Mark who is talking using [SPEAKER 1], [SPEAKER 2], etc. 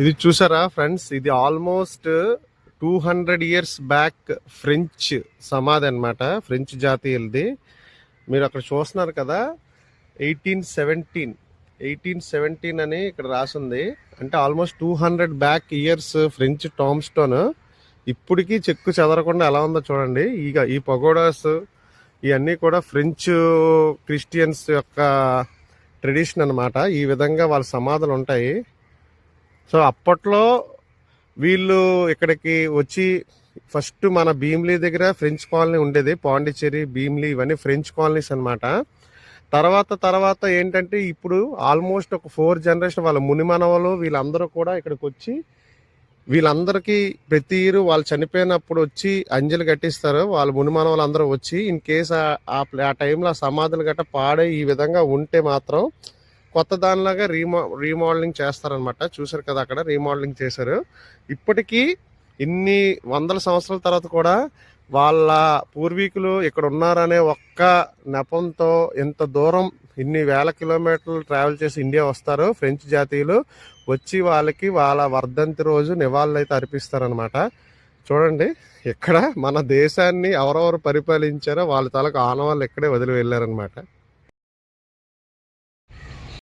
[SPEAKER 1] ఇది చూసారా ఫ్రెండ్స్? ఇది almost two hundred years back French సమాధి అనమాట ఫ్రెంచ్ జాతీయులది. మీరు అక్కడ చూస్తున్నారు కదా ఎయిటీన్ సెవెంటీన్. ఎయిటీన్ సెవెంటీన్ అని ఇక్కడ రాసింది. అంటే almost two hundred back years French tombstone ఇప్పటికీ చెక్కు చెదరకుండా ఎలా ఉందో చూడండి. ఇక ఈ పగోడాస్ ఇవన్నీ కూడా ఫ్రెంచ్ క్రిస్టియన్స్ యొక్క ట్రెడిషన్ అనమాట ఈ విధంగా వాళ్ళ సమాధులు ఉంటాయి. సో అప్పట్లో వీళ్ళు ఇక్కడికి వచ్చి ఫస్ట్ మన భీమ్లీ దగ్గర ఫ్రెంచ్ కాలనీ ఉండేది పాండిచ్చేరి భీమ్లీ ఇవన్నీ ఫ్రెంచ్ కాలనీస్ అన్నమాట. తర్వాత తర్వాత ఏంటంటే ఇప్పుడు ఆల్మోస్ట్ ఒక ఫోర్ జనరేషన్ వాళ్ళ మునిమనవలు వీళ్ళందరూ కూడా ఇక్కడికి వచ్చి వీళ్ళందరికీ ప్రతి ఇయర్ వాళ్ళు చనిపోయినప్పుడు వచ్చి అంజలి కట్టిస్తారు. వాళ్ళ మునిమానవులు అందరూ వచ్చి ఇన్ కేస్ ఆ ఆ టైంలో ఆ సమాధులు గట్ట పాడే ఈ విధంగా ఉంటే మాత్రం కొత్త దానిలాగా రీమో రీమోడలింగ్ చేస్తారనమాట చూసారు కదా అక్కడ రీమోడలింగ్ చేశారు. ఇప్పటికీ ఇన్ని వందల సంవత్సరాల తర్వాత కూడా వాళ్ళ పూర్వీకులు ఇక్కడ ఉన్నారనే ఒక్క నెపంతో ఇంత దూరం ఇన్ని వేల కిలోమీటర్లు ట్రావెల్ చేసి ఇండియా వస్తారు. ఫ్రెంచ్ జాతీయులు వచ్చి వాళ్ళకి వాళ్ళ వర్ధంతి రోజు నివాళులు అయితే అర్పిస్తారనమాట చూడండి ఇక్కడ మన దేశాన్ని ఎవరెవరు పరిపాలించారో వాళ్ళ తాలకు ఆనవాళ్ళు ఇక్కడే వదిలి వెళ్ళారనమాట